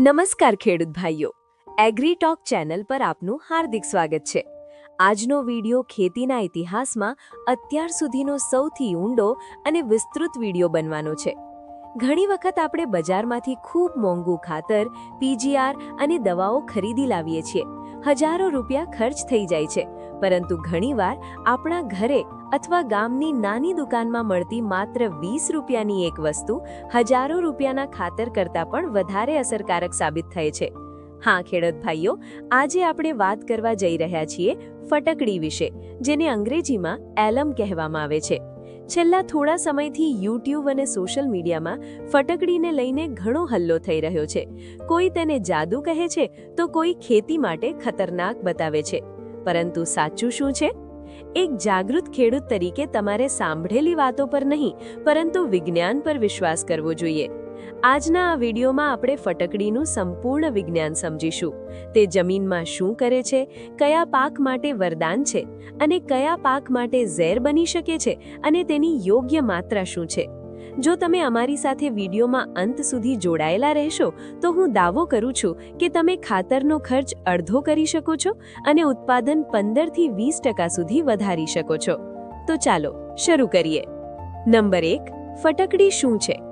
નમસ્કાર ખેડૂત ભાઈઓ. એગ્રીટોક ચેનલ પર આપનું હાર્દિક સ્વાગત છે. આજનો વિડિયો ખેતીના ઇતિહાસમાં અત્યાર સુધીનો સૌથી ઊંડો અને વિસ્તૃત વિડિયો બનવાનો છે. ઘણી વખત આપણે બજારમાંથી ખૂબ મોંઘું ખાતર પીજીઆર અને દવાઓ ખરીદી લાવીએ છીએ. હજારો રૂપિયા ખર્ચ થઈ જાય છે. પરંતુ ઘણીવાર આપણા ઘરે અથવા ગામની નાની દુકાનમાં મળતી માત્ર વીસ રૂપિયાની એક વસ્તુ હજારો રૂપિયાના ખાતર કરતાં પણ વધારે અસરકારક સાબિત થાય છે. હા, ખેડૂત ભાઈઓ, આજે આપણે વાત કરવા જઈ રહ્યા છીએ ફટકડી વિશે, જેને અંગ્રેજીમાં એલમ કહેવામાં આવે છે. છેલ્લા થોડા સમયથી યુટ્યુબ અને સોશિયલ મીડિયામાં ફટકડીને લઈને ઘણો હલ્લો થઈ રહ્યો છે. કોઈ તેને જાદુ કહે છે તો કોઈ ખેતી માટે ખતરનાક બતાવે છે. પરંતુ સાચું શું છે? એક જાગૃત ખેડૂત તરીકે તમારે સાંભળેલી વાતો પર નહીં, પરંતુ વિજ્ઞાન પર વિશ્વાસ કરવો જોઈએ. આજના આ વિડીયોમાં આપણે ફટકડીનું સંપૂર્ણ વિજ્ઞાન સમજીશું. તે જમીનમાં શું કરે છે, કયા પાક માટે વરદાન છે, અને કયા પાક માટે ઝેર બની શકે છે, અને તેની યોગ્ય માત્રા શું છે. જો તમે અમારી સાથે વિડીયોમાં અંત સુધી જોડાયેલા રહેશો, તો હું દાવો કરું છું કે તમે ખાતરનો ખર્ચ અડધો કરી શકો છો અને ઉત્પાદન પંદરથી વીસ ટકા સુધી વધારી શકો છો. તો ચાલો, શરૂ કરીએ. નંબર એક, ફટકડી શું છે?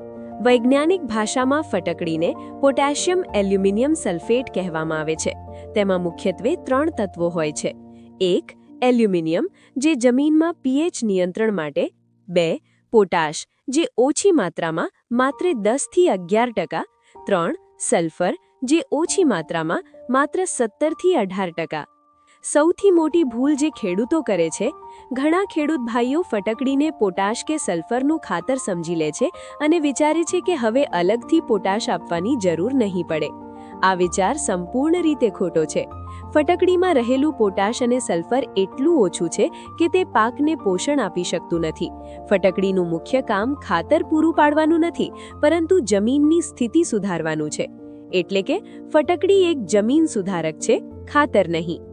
વૈજ્ઞાનિક ભાષામાં ફટકડીને પોટેશિયમ એલ્યુમિનિયમ સલ્ફેટ કહેવામાં આવે છે. તેમાં મુખ્યત્વે ત્રણ તત્વો હોય છે. એક, એલ્યુમિનિયમ, જે જમીનમાં પીએચ નિયંત્રણ માટે, બે, પોટાશ જે ઓછી માત્રામાં માત્ર દસથી અગિયાર ટકા, ત્રણ સલ્ફર જે ઓછી માત્રામાં માત્ર સત્તરથી અઢાર ટકા. સૌથી મોટી ભૂલ જે ખેડૂતો કરે છે, ઘણા ખેડૂત ભાઈઓ ફટકડીને પોટાશ કે સલ્ફરનું ખાતર સમજી લે છે અને વિચારે છે કે હવે અલગથી પોટાશ આપવાની જરૂર નહીં પડે. આ વિચાર સંપૂર્ણ રીતે ખોટો છે. ફટકડીમાં રહેલું પોટાશ અને સલ્ફર એટલું ઓછું છે કે તે પાકને પોષણ આપી શકતું નથી. ફટકડીનું મુખ્ય કામ ખાતર પૂરું પાડવાનું નથી, પરંતુ જમીનની સ્થિતિ સુધારવાનું છે. એટલે કે ફટકડી એક જમીન સુધારક છે, ખાતર નહીં.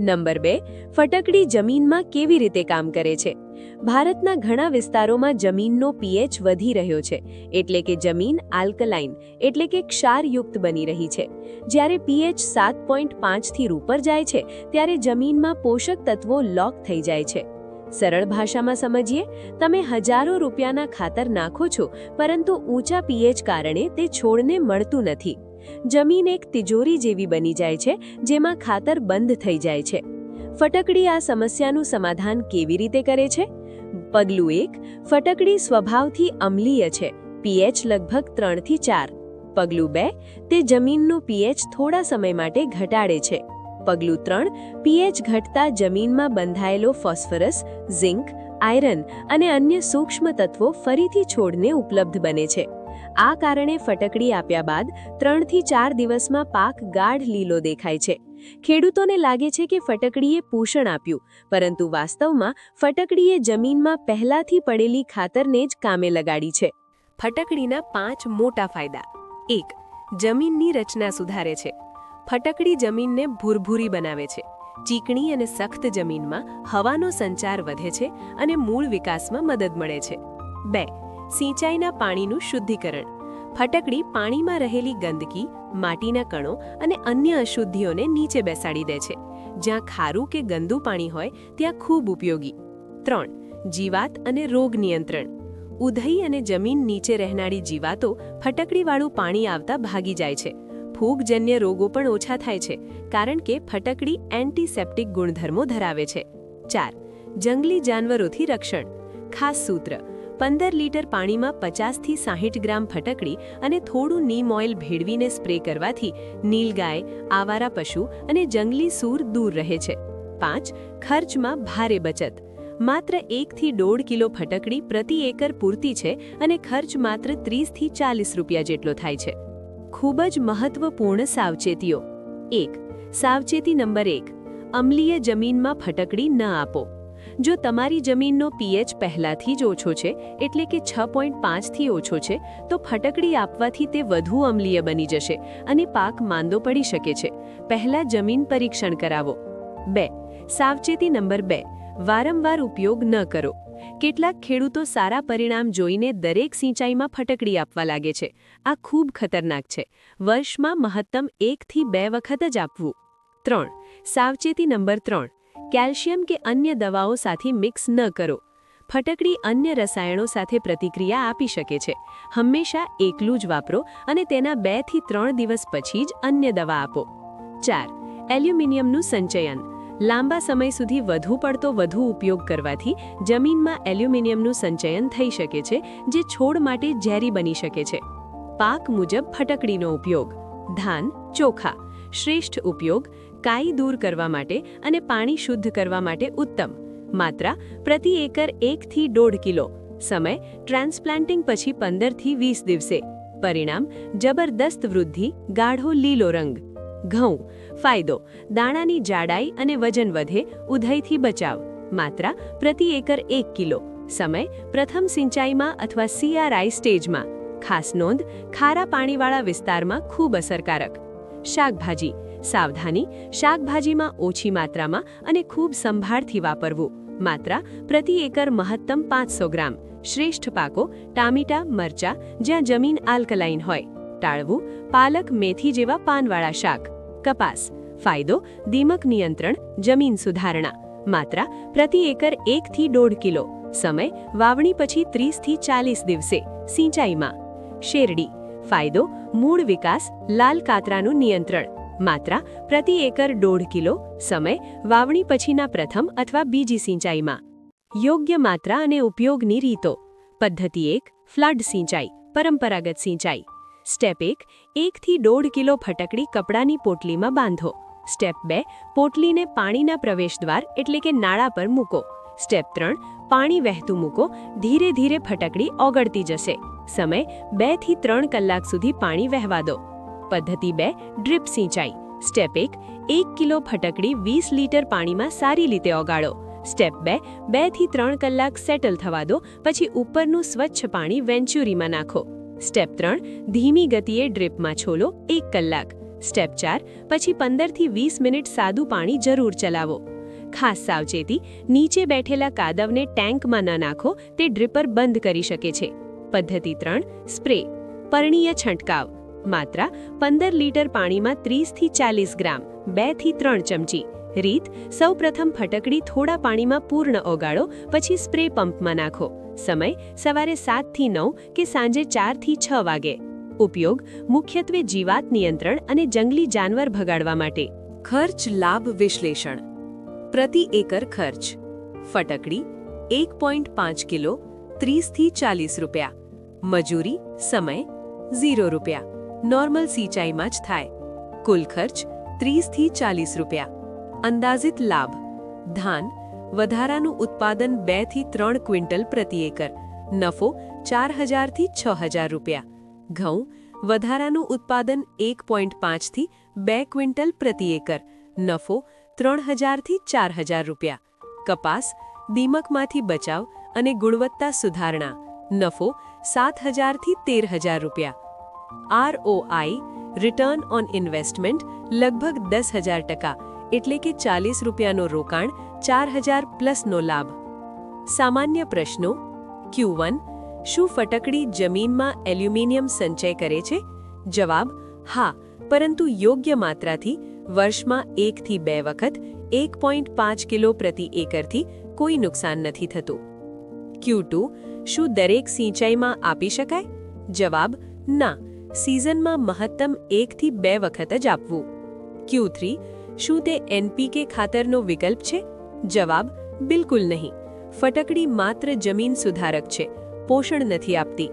નંબર બે, ફટકડી જમીનમાં કેવી રીતે કામ કરે છે? ભારતના ઘણા વિસ્તારોમાં જમીનનો પીએચ વધી રહ્યો છે, એટલે કે જમીન આલ્કલાઇન, એટલે કે ક્ષારયુક્ત બની રહી છે. જ્યારે પીએચ સાત પોઈન્ટ પાંચથી ઉપર જાય છે, ત્યારે જમીનમાં પોષક તત્વો લોક થઈ જાય છે. સરળ ભાષામાં સમજીએ, તમે હજારો રૂપિયાના ખાતર નાખો છો, પરંતુ ઊંચા પીએચ કારણે તે છોડને મળતું નથી. જમીન એક તિજોરી જેવી બની જાય છે, જેમાં ખાતર બંધ થઈ જાય છે. ફટકડી આ સમસ્યાનું સમાધાન કેવી રીતે કરે છે? પગલું એક, ફટકડી સ્વભાવથી અમ્લીય છે પીએચ લગભગ ત્રણથી ચાર. પગલું બે, તે જમીનનું પીએચ થોડા સમય માટે ઘટાડે છે. પગલું ત્રણ પીએચ ઘટતા જમીનમાં બંધાયેલો ફોસ્ફરસ, ઝિંક, આયરન અને અન્ય સૂક્ષ્મ તત્વો ફરીથી છોડને ઉપલબ્ધ બને છે. આ કારણે ફટકડી આપ્યા બાદ ત્રણથી ચાર દિવસમાં પાક ગાઢ લીલો દેખાય છે. ખેડૂતોને લાગે છે કે ફટકડીએ પોષણ આપ્યું, પરંતુ વાસ્તવમાં ફટકડીએ જમીનમાં પહેલાથી પડેલી ખાતરને જ કામે લગાડી છે. ફટકડીના પાંચ મોટા ફાયદા. એક, જમીનની રચના સુધારે છે. ફટકડી જમીનને ભૂરભૂરી બનાવે છે. ચીકણી અને સખ્ત જમીનમાં હવાનો સંચાર વધે છે અને મૂળ વિકાસમાં મદદ મળે છે. બે સિંચાઈના પાણીનું શુદ્ધિકરણ. ફટકડી પાણીમાં રહેલી ગંદકી, માટીના કણો અને અન્ય અશુદ્ધિઓને નીચે બેસાડી દે છે. જ્યાં ખારું કે ગંદુ પાણી હોય, ત્યાં ખૂબ ઉપયોગી. ત્રણ, જીવાત અને રોગ નિયંત્રણ. ઉધઈ અને જમીન નીચે રહેનારી જીવાતો ફટકડીવાળું પાણી આવતા ભાગી જાય છે. ફૂગજન્ય રોગો પણ ઓછા થાય છે, કારણ કે ફટકડી એન્ટીસેપ્ટિક ગુણધર્મો ધરાવે છે. ચાર, જંગલી જાનવરોથી રક્ષણ. ખાસ સૂત્ર પંદર લીટર પાણીમાં પચાસથી સાહીઠ ગ્રામ ફટકડી અને થોડું નીમ ઓઇલ ભેળવીને સ્પ્રે કરવાથી નીલગાય આવારા પશુ અને જંગલી સૂર દૂર રહે છે. પાંચ, ખર્ચમાં ભારે બચત. માત્ર એકથી દોઢ કિલો ફટકડી પ્રતિ એકર પૂરતી છે અને ખર્ચ માત્ર ત્રીસથી ચાલીસ રૂપિયા જેટલો થાય છે. ખૂબ જ મહત્વપૂર્ણ સાવચેતીઓ. એક, સાવચેતી નંબર એક. અમલીય જમીનમાં ફટકડી ન આપો. જો તમારી જમીનનો પીએચ પહેલાથી જ ઓછો છે, એટલે કે છ પોઈન્ટ પાંચથી ઓછો છે, તો ફટકડી આપવાથી તે વધુ અમ્લીય બની જશે અને પાક માંદો પડી શકે છે. પહેલા જમીન પરીક્ષણ કરાવો. બે. સાવચેતી નંબર બે. વારંવાર ઉપયોગ ન કરો. કેટલાક ખેડૂતો સારા પરિણામ જોઈને દરેક સિંચાઈમાં ફટકડી આપવા લાગે છે. આ ખૂબ ખતરનાક છે. વર્ષમાં મહત્તમ એકથી બે વખત જ આપવું. ત્રણ. સાવચેતી નંબર ત્રણ. કેલ્શિયમ કે અન્ય દવાઓ સાથે મિક્સ ન કરો. ફટકડી અન્ય રસાયણો સાથે પ્રતિક્રિયા આપી શકે છે. હંમેશા એકલું જ વાપરો અને તેના બેથી ત્રણ દિવસ પછી જ અન્ય દવા આપો. ચાર, એલ્યુમિનિયમનું સંચયન. લાંબા સમય સુધી વધુ પડતો વધુ ઉપયોગ કરવાથી જમીનમાં એલ્યુમિનિયમનું સંચયન થઈ શકે છે, જે છોડ માટે ઝેરી બની શકે છે. પાક મુજબ ફટકડીનો ઉપયોગ. ધાન, ચોખા. શ્રેષ્ઠ ઉપયોગ. કાઈ દૂર કરવા માટે અને પાણી શુદ્ધ કરવા માટે ઉત્તમ. માત્રા પ્રતિ એકર એકથી દોઢ કિલો. સમય ટ્રાન્સપ્લાન્ટિંગ પછી પંદરથી વીસ દિવસે. પરિણામ જબરદસ્ત વૃદ્ધિ, ગાઢો લીલો રંગ. ઘઉં. ફાયદો. દાણાની જાડાઈ અને વજન વધે, ઉધયથી બચાવ. માત્રા પ્રતિ એકર એક કિલો. સમય પ્રથમ સિંચાઈમાં અથવા સીઆરઆઈ સ્ટેજમાં. ખાસ નોંધ, ખારા પાણીવાળા વિસ્તારમાં ખૂબ અસરકારક. શાકભાજી. સાવધાની, શાકભાજીમાં ઓછી માત્રામાં અને ખૂબ સંભાળથી વાપરવું. માત્રા પ્રતિ એકર મહત્તમ પાંચસો ગ્રામ. શ્રેષ્ઠ પાકો ટામેટા, મરચા, જ્યાં જમીન આલ્કલાઇન હોય. ટાળવું પાલક મેથી જેવા પાનવાળા શાક. કપાસ. ફાયદો, દીમક નિયંત્રણ, જમીન સુધારણા. માત્રા પ્રતિ એકર એકથી દોઢ કિલો. સમય, વાવણી પછી ત્રીસથી ચાલીસ દિવસે. સિંચાઈમાં. શેરડી. ફાયદો, મૂળ વિકાસ, લાલ કાતરાનું નિયંત્રણ. માત્રા પ્રતિ એકર દોઢ કિલો, સમય, વાવણી પછીના પ્રથમ અથવા બીજી સિંચાઈમાં. યોગ્ય માત્રા અને ઉપયોગની રીતો. પદ્ધતિ એક, ફ્લડ સિંચાઈ, પરંપરાગત સિંચાઈ. સ્ટેપ એક, એકથી દોઢ કિલો ફટકડી કપડાની પોટલીમાં બાંધો. સ્ટેપ બે, પોટલીને પાણીના પ્રવેશદ્વાર એટલે કે નાળા પર મૂકો. સ્ટેપ ત્રણ, પાણી વહેતું મૂકો, ધીરે ધીરે ફટકડી ઓગળતી જશે. સમય બેથી ત્રણ કલાક સુધી પાણી વહેવા દો. પદ્ધતિ બે, ડ્રીપ સિંચાઈ. સ્ટેપ એક એક કિલો ફટકડી વીસ લીટર પાણીમાં સારી રીતે ઓગાળો. સ્ટેપ બે બેથી ત્રણ કલાક સેટલ થવા દો, પછી ઉપરનું સ્વચ્છ પાણી વેન્ચ્યુરીમાં નાખો. સ્ટેપ ત્રણ, ધીમી ગતિએ ડ્રીપમાં છોલો એક કલાક. સ્ટેપ ચાર, પછી પંદરથી વીસ મિનિટ સાદું પાણી જરૂર ચલાવો. ખાસ સાવચેતી, નીચે બેઠેલા કાદવને ટેન્કમાં ન નાખો, તે ડ્રીપર બંધ કરી શકે છે. પદ્ધતિ ત્રણ, સ્પ્રે. પરણીય છંટકાવ. માત્રા પંદર લીટર પાણીમાં ત્રીસથી ચાલીસ ગ્રામ, બેથી ત્રણ ચમચી. રીત, સૌપ્રથમ ફટકડી થોડા પાણીમાં પૂર્ણ ઓગાળો, પછી સ્પ્રે પંપમાં નાખો. સમય, સવારે સાતથી નવ કે સાંજે ચારથી છ વાગે. ઉપયોગ, મુખ્યત્વે જીવાત નિયંત્રણ અને જંગલી જાનવર ભગાડવા માટે. ખર્ચ લાભ વિશ્લેષણ. પ્રતિ એકર ખર્ચ. ફટકડી, એક પોઈન્ટ પાંચ કિલો, ત્રીસથી ચાલીસ રૂપિયા. મજૂરી, સમય, ઝીરો રૂપિયા. નોર્મલ સિંચાઈમાં જ થાય. કુલ ખર્ચ ત્રીસથી ચાલીસ રૂપિયા. અંદાજિત લાભ, ધાન, વધારાનું ઉત્પાદન બેથી ત્રણ ક્વિન્ટલ પ્રતિ એકર. નફો ચાર હજારથી છ હજાર રૂપિયા. ઘઉં, વધારાનું ઉત્પાદન એક પોઈન્ટ પાંચથી બે ક્વિન્ટલ પ્રતિ એકર. નફો ત્રણ હજારથી ચાર હજાર રૂપિયા. કપાસ, દીમકમાંથી બચાવ અને ગુણવત્તા સુધારણા. નફો સાત હજારથી તેર હજાર રૂપિયા. આરઓઆઈ રિટર્ન ઓન ઇન્વેસ્ટમેન્ટ લગભગ દસ હજાર ટકા એટલે કે ચાલીસ રૂપિયાનું રોકાણ ચાર હજાર પ્લસનો લાભ સામાન્ય પ્રશ્નો ક્યુ વન શું ફટકડી જમીનમાં એલ્યુમિનિયમ સંચય કરે છે જવાબ હા પરંતુ યોગ્ય માત્રાથી વર્ષમાં એકથી બે વખત એક પોઈન્ટ પાંચ કિલો પ્રતિ એકરથી કોઈ નુકસાન નથી થતું ક્યુ ટુ શું દરેક સિંચાઈમાં આપી શકાય જવાબ ના સિઝનમાં મહત્તમ એકથી બે વખત જ આપવું. ક્યુ થ્રી, શું તે એનપીકે ખાતરનો વિકલ્પ છે? જવાબ, બિલકુલ નહીં. ફટકડી માત્ર જમીન સુધારક છે, પોષણ નથી આપતી.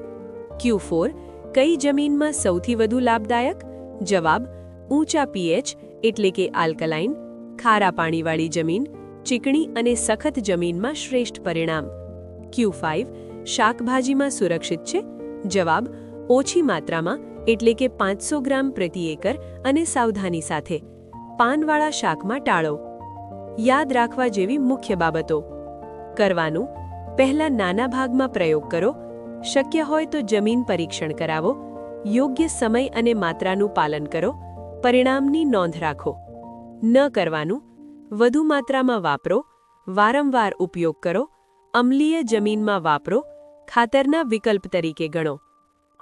ક્યુ ફોર, કઈ જમીનમાં સૌથી વધુ લાભદાયક? જવાબ, ઊંચા પીએચ એટલે કે આલ્કલાઇન, ખારા પાણીવાળી જમીન, ચીકણી અને સખત જમીનમાં શ્રેષ્ઠ પરિણામ. ક્યુ ફાઇવ, શાકભાજીમાં સુરક્ષિત છે? જવાબ ઓછી માત્રામાં, એટલે કે પાંચસો ગ્રામ પ્રતિ એકર અને સાવધાની સાથે. પાનવાળા શાકમાં ટાળો. યાદ રાખવા જેવી મુખ્ય બાબતો. કરવાનું, પહેલા નાના ભાગમાં પ્રયોગ કરો. શક્ય હોય તો જમીન પરીક્ષણ કરાવો. યોગ્ય સમય અને માત્રાનું પાલન કરો. પરિણામની નોંધ રાખો. ન કરવાનું, વધુ માત્રામાં વાપરો. વારંવાર ઉપયોગ કરો. અમલીય જમીનમાં વાપરો. ખાતરના વિકલ્પ તરીકે ગણો.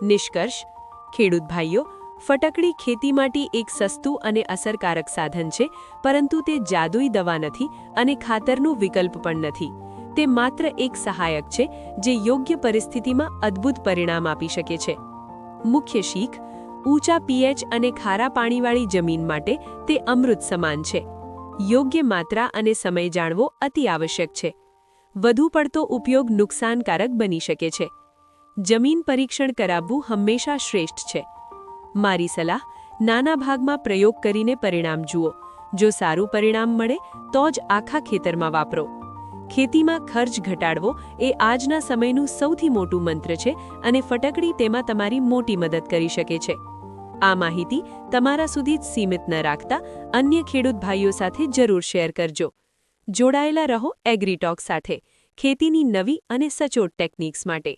નિષ્કર્ષ, ખેડૂત ભાઈઓ, ફટકડી ખેતી માટે એક સસ્તું અને અસરકારક સાધન છે, પરંતુ તે જાદુઈ દવા નથી અને ખાતરનું વિકલ્પ પણ નથી. તે માત્ર એક સહાયક છે, જે યોગ્ય પરિસ્થિતિમાં અદ્ભુત પરિણામ આપી શકે છે. મુખ્ય શીખ, ઊંચા પીએચ અને ખારા પાણીવાળી જમીન માટે તે અમૃત સમાન છે. યોગ્ય માત્રા અને સમય જાણવો અતિ આવશ્યક છે. વધુ પડતો ઉપયોગ નુકસાનકારક બની શકે છે. જમીન પરીક્ષણ કરાવવું હંમેશા શ્રેષ્ઠ છે. મારી સલાહ, નાના ભાગમાં પ્રયોગ કરીને પરિણામ જુઓ. જો સારું પરિણામ મળે, તો જ આખા ખેતરમાં વાપરો. ખેતીમાં ખર્ચ ઘટાડવો એ આજના સમયનું સૌથી મોટું મંત્ર છે અને ફટકડી તેમાં તમારી મોટી મદદ કરી શકે છે. આ માહિતી તમારા સુધી જ સીમિત ન રાખતા અન્ય ખેડૂત ભાઈઓ સાથે જરૂર શેર કરજો. જોડાયેલા રહો એગ્રીટોક સાથે. ખેતીની નવી અને સચોટ ટેકનિક્સ માટે.